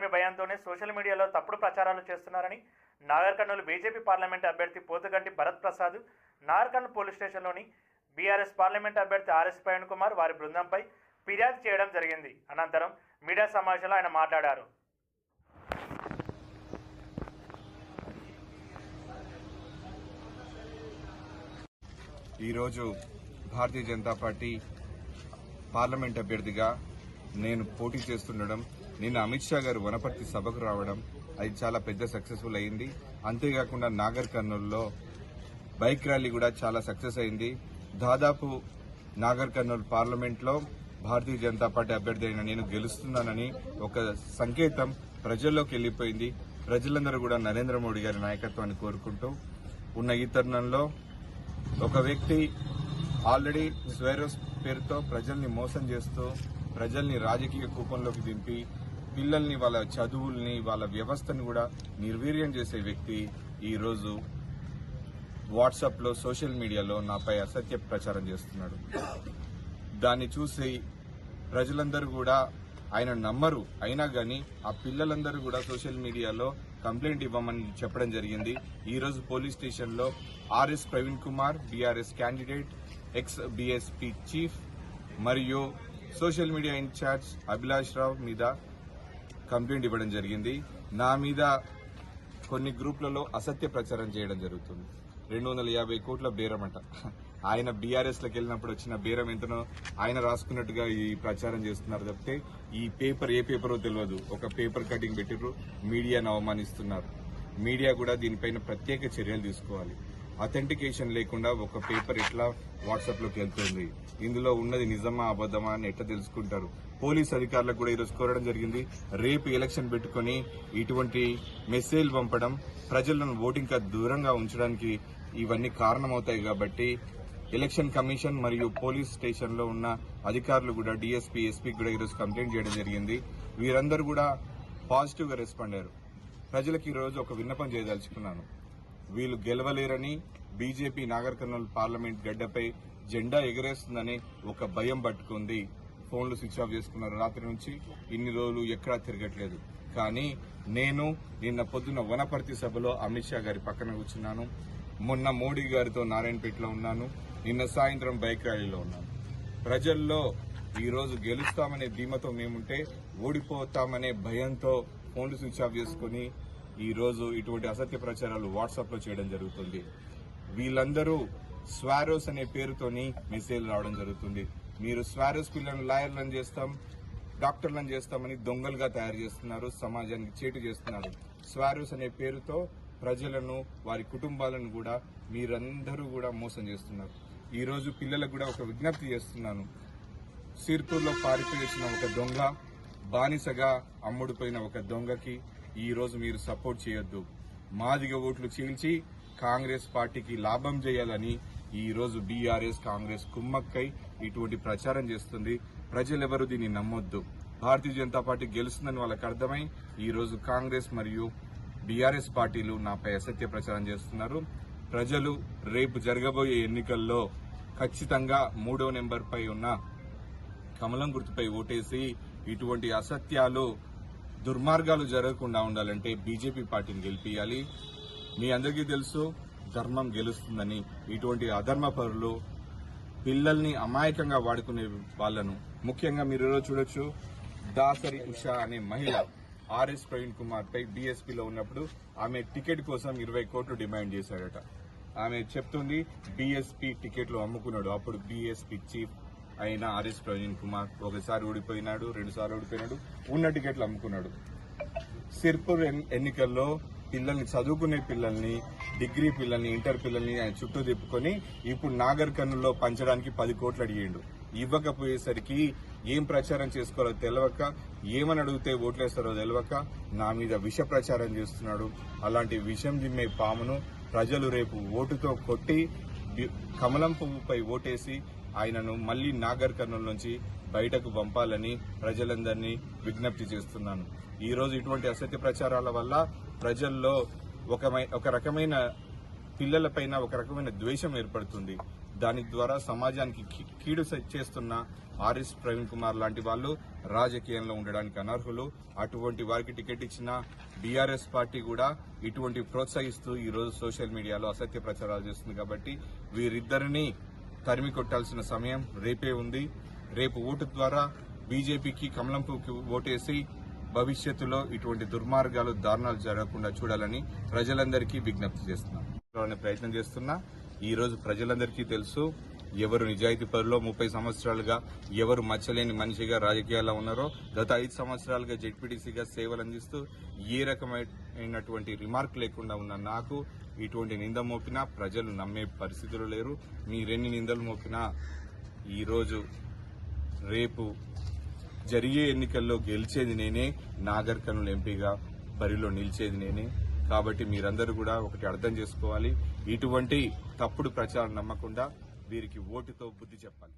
ఓటమి భయంతోనే సోషల్ మీడియాలో తప్పుడు ప్రచారాలు చేస్తున్నారని నాగర్ కర్నూలు బీజేపీ పార్లమెంట్ అభ్యర్థి పోతుగంటి భరత్ ప్రసాద్ నాగర్ కర్నూలు పోలీస్ స్టేషన్లోని బీఆర్ఎస్ పార్లమెంట్ అభ్యర్థి ఆర్ఎస్ ప్రవీణ్ కుమార్ వారి బృందంపై ఫిర్యాదు చేయడం జరిగింది. అనంతరం మీడియా సమావేశంలో ఆయన మాట్లాడారు. ఈరోజు భారతీయ జనతా పార్టీ పార్లమెంట్ అభ్యర్థిగా నేను పోటీ చేస్తుండడం నిన్న అమిత్ షా గారు వనపర్తి సభకు రావడం అది చాలా పెద్ద సక్సెస్ఫుల్ అయింది. అంతేకాకుండా నాగర్ కర్నూలులో బైక్ ర్యాలీ కూడా చాలా సక్సెస్ అయింది. దాదాపు నాగర్ కర్నూలు పార్లమెంట్లో భారతీయ జనతా పార్టీ అభ్యర్థి అయిన నేను గెలుస్తున్నానని ఒక సంకేతం ప్రజల్లోకి వెళ్ళిపోయింది ప్రజలందరూ కూడా నరేంద్ర మోడీ గారి నాయకత్వాన్ని కోరుకుంటూ ఉన్న ఈ తరుణంలో ఒక వ్యక్తి ఆల్రెడీ స్వేరోస్ పేరుతో ప్రజల్ని మోసం చేస్తూ ప్రజల్ని రాజకీయ కూపంలోకి దింపి పిల్లల్ని వాళ్ళ చదువుల్ని వాళ్ళ వ్యవస్థను కూడా నిర్వీర్యం చేసే వ్యక్తి ఈరోజు వాట్సాప్లో సోషల్ మీడియాలో నాపై అసత్య ప్రచారం చేస్తున్నాడు. దాన్ని చూసి ప్రజలందరూ కూడా ఆయన నమ్మరు. అయినా కానీ ఆ పిల్లలందరూ కూడా సోషల్ మీడియాలో కంప్లైంట్ ఇవ్వమని చెప్పడం జరిగింది. ఈ రోజు పోలీస్ స్టేషన్లో RS Praveen Kumar BRS candidate ex BSP chief మరియు social media incharge Abhilash Rao మీద కంప్లైంట్ ఇవ్వడం జరిగింది. నా మీద కొన్ని గ్రూప్లలో అసత్య ప్రచారం చేయడం జరుగుతుంది. రెండు వందల యాభై కోట్ల బేరం అంట. ఆయన బీఆర్ఎస్లోకి వెళ్ళినప్పుడు వచ్చిన బేరం ఎంతనో ఆయన రాసుకున్నట్టుగా ఈ ప్రచారం చేస్తున్నారు తప్పితే ఈ పేపర్ ఏ పేపరో తెలియదు ఒక పేపర్ కటింగ్ పెట్టిర్రు. మీడియాను అవమానిస్తున్నారు. మీడియా కూడా దీనిపైన ప్రత్యేక చర్యలు తీసుకోవాలి. అథెంటికేషన్ లేకుండా ఒక పేపర్ ఇట్లా వాట్సాప్లోకి వెళ్తుంది? ఇందులో ఉన్నది నిజమా అబద్దమా అని ఎట్లా తెలుసుకుంటారు? పోలీస్ అధికారులకు కూడా ఈరోజు కోరడం జరిగింది. రేపు ఎలక్షన్ పెట్టుకుని ఇటువంటి మెసేజ్ పంపడం ప్రజలను ఓటింగ్ దూరంగా ఉంచడానికి ఇవన్నీ కారణమవుతాయి కాబట్టి ఎలక్షన్ కమిషన్ మరియు పోలీస్ స్టేషన్లో ఉన్న అధికారులు కూడా డీఎస్పీ ఎస్పీ కూడా ఈరోజు కంప్లైంట్ చేయడం జరిగింది. వీరందరూ కూడా పాజిటివ్గా రెస్పాండ్ అయ్యారు. ప్రజలకు ఈరోజు ఒక విన్నపం చేయదలుచుకున్నాను. వీళ్ళు గెలవలేరని బీజేపీ నాగర్ కర్నూలు పార్లమెంట్ గడ్డపై జెండా ఎగరేస్తుందని ఒక భయం పట్టుకుంది. ఫోన్లు స్విచ్ ఆఫ్ చేసుకున్నారు రాత్రి నుంచి. ఇన్ని రోజులు ఎక్కడా తిరగట్లేదు. కానీ నేను నిన్న పొద్దున వనపర్తి సభలో అమిత్ షా గారి పక్కన కూర్చున్నాను. మొన్న మోడీ గారితో నారాయణపేటలో ఉన్నాను. నిన్న సాయంత్రం బైక్ ర్యాలీలో ఉన్నాను. ప్రజల్లో ఈరోజు గెలుస్తామనే ధీమతో మేముంటే ఓడిపోతామనే భయంతో ఫోన్లు స్విచ్ ఆఫ్ చేసుకుని ఈరోజు ఇటువంటి అసత్య ప్రచారాలు వాట్సాప్లో చేయడం జరుగుతుంది. వీళ్ళందరూ స్వారోస్ అనే పేరుతోని మెసేజ్ రావడం జరుగుతుంది. మీరు స్వారస్ పిల్లలను లాయర్లను చేస్తాం డాక్టర్లను చేస్తామని దొంగలుగా తయారు చేస్తున్నారు సమాజానికి చేటు చేస్తున్నారు. స్వారోస్ అనే పేరుతో ప్రజలను వారి కుటుంబాలను కూడా మీరందరూ కూడా మోసం చేస్తున్నారు. ఈ రోజు పిల్లలకు కూడా ఒక విజ్ఞప్తి చేస్తున్నాను. సిర్పూర్లో పారిపోయేసిన ఒక దొంగ బానిసగా అమ్ముడుపోయిన ఒక దొంగకి ఈరోజు మీరు సపోర్ట్ చేయొద్దు. మాదిగ ఓట్లు చీల్చి కాంగ్రెస్ పార్టీకి లాభం చేయాలని ఈ రోజు బీఆర్ఎస్ కాంగ్రెస్ కుమ్మక్కై ఇటువంటి ప్రచారం చేస్తుంది. ప్రజలెవరూ దీన్ని నమ్మొద్దు. భారతీయ జనతా పార్టీ గెలుస్తుందని వాళ్ళకి అర్థమై ఈ రోజు కాంగ్రెస్ మరియు బీఆర్ఎస్ పార్టీలు నాపై అసత్య ప్రచారం చేస్తున్నారు. ప్రజలు రేపు జరగబోయే ఎన్నికల్లో ఖచ్చితంగా మూడో నెంబర్ పై ఉన్న కమలం గుర్తుపై ఓటేసి ఇటువంటి అసత్యాలు దుర్మార్గాలు జరగకుండా ఉండాలంటే బీజేపీ పార్టీని గెలిపియాలి. మీ అందరికీ తెలుసు ధర్మం గెలుస్తుందని ఇటువంటి అధర్మ పరులు పిల్లల్ని అమాయకంగా వాడుకునే వాళ్ళను ముఖ్యంగా మీరు ఈరోజు చూడొచ్చు దాసరి ఉషా అనే మహిళ ఆర్ఎస్ ప్రవీణ్ కుమార్ పై బీఎస్పీలో ఉన్నప్పుడు ఆమె టికెట్ కోసం ఇరవై కోట్లు డిమాండ్ చేశాడట ఆమె చెప్తుంది బీఎస్పీ టికెట్లు అమ్ముకున్నాడు. అప్పుడు బీఎస్పీ చీఫ్ అయిన ఆర్ఎస్ ప్రవీణ్ కుమార్ ఒకసారి ఓడిపోయినాడు రెండుసార్లు ఊడిపోయినాడు ఓడిపోయినాడు ఉన్న టికెట్లు అమ్ముకున్నాడు. సిర్పూర్ ఎన్నికల్లో పిల్లల్ని చదువుకునే పిల్లల్ని డిగ్రీ పిల్లల్ని ఇంటర్ పిల్లల్ని ఆయన చుట్టూ తిప్పుకొని ఇప్పుడు నాగర్ కర్నూల్లో పంచడానికి పది కోట్లు అడిగిండు. ఇవ్వకపోయేసరికి ఏం ప్రచారం చేసుకోవాలో తెలియక ఏమని అడిగితే ఓట్లేస్తారో తెలియక నా మీద విష ప్రచారం చేస్తున్నాడు. అలాంటి విషం దిమ్మే పామును ప్రజలు రేపు ఓటుతో కొట్టి కమలం పువ్వుపై ఓటేసి ఆయనను మళ్ళీ నాగర్ కర్నూలు నుంచి బయటకు పంపాలని ప్రజలందరినీ విజ్ఞప్తి చేస్తున్నాను. ఈ రోజు ఇటువంటి అసత్య ప్రచారాల వల్ల ప్రజల్లో ఒక మై- ఒక రకమైన పిల్లలపైన ఒక రకమైన ద్వేషం ఏర్పడుతుంది. దాని ద్వారా సమాజానికి కీడు చేస్తున్న ఆర్ఎస్ ప్రవీణ్ కుమార్ లాంటి వాళ్ళు రాజకీయంలో ఉండడానికి అనర్హులు. అటువంటి వారికి టికెట్ ఇచ్చిన బీఆర్ఎస్ పార్టీ కూడా ఇటువంటి ప్రోత్సహిస్తూ ఈరోజు సోషల్ మీడియాలో అసత్య ప్రచారాలు చేస్తుంది కాబట్టి వీరిద్దరిని తరిమి కొట్టాల్సిన సమయం రేపే ఉంది. రేపు ఓటు ద్వారా బీజేపీకి కమలంపుకి ఓటేసి భవిష్యత్తులో ఇటువంటి దుర్మార్గాలు దారుణాలు జరగకుండా చూడాలని ప్రజలందరికీ విజ్ఞప్తి చేస్తున్నాం. ప్రయత్నం చేస్తున్నా. ఈ రోజు ప్రజలందరికీ తెలుసు ఎవరు నిజాయితీ పరులో ముప్పై సంవత్సరాలుగా ఎవరు మచ్చలేని మనిషిగా రాజకీయాల్లో ఉన్నారో గత ఐదు సంవత్సరాలుగా జెడ్పీటీసీగా సేవలు అందిస్తూ ఏ రకమైనటువంటి రిమార్క్ లేకుండా ఉన్న నాకు ఇటువంటి నింద మోపినా ప్రజలు నమ్మే పరిస్థితులు లేరు. మీరెన్ని నిందలు మోపినా ఈరోజు రేపు జరిగే ఎన్నికల్లో గెలిచేది నేనే నాగర్ కర్నూలు ఎంపీగా బరిలో నిలిచేది నేనే. కాబట్టి మీరందరూ కూడా ఒకటి అర్థం చేసుకోవాలి. ఇటువంటి తప్పుడు ప్రచారం నమ్మకుండా వీరికి ఓటుతో బుద్ధి చెప్పాలి.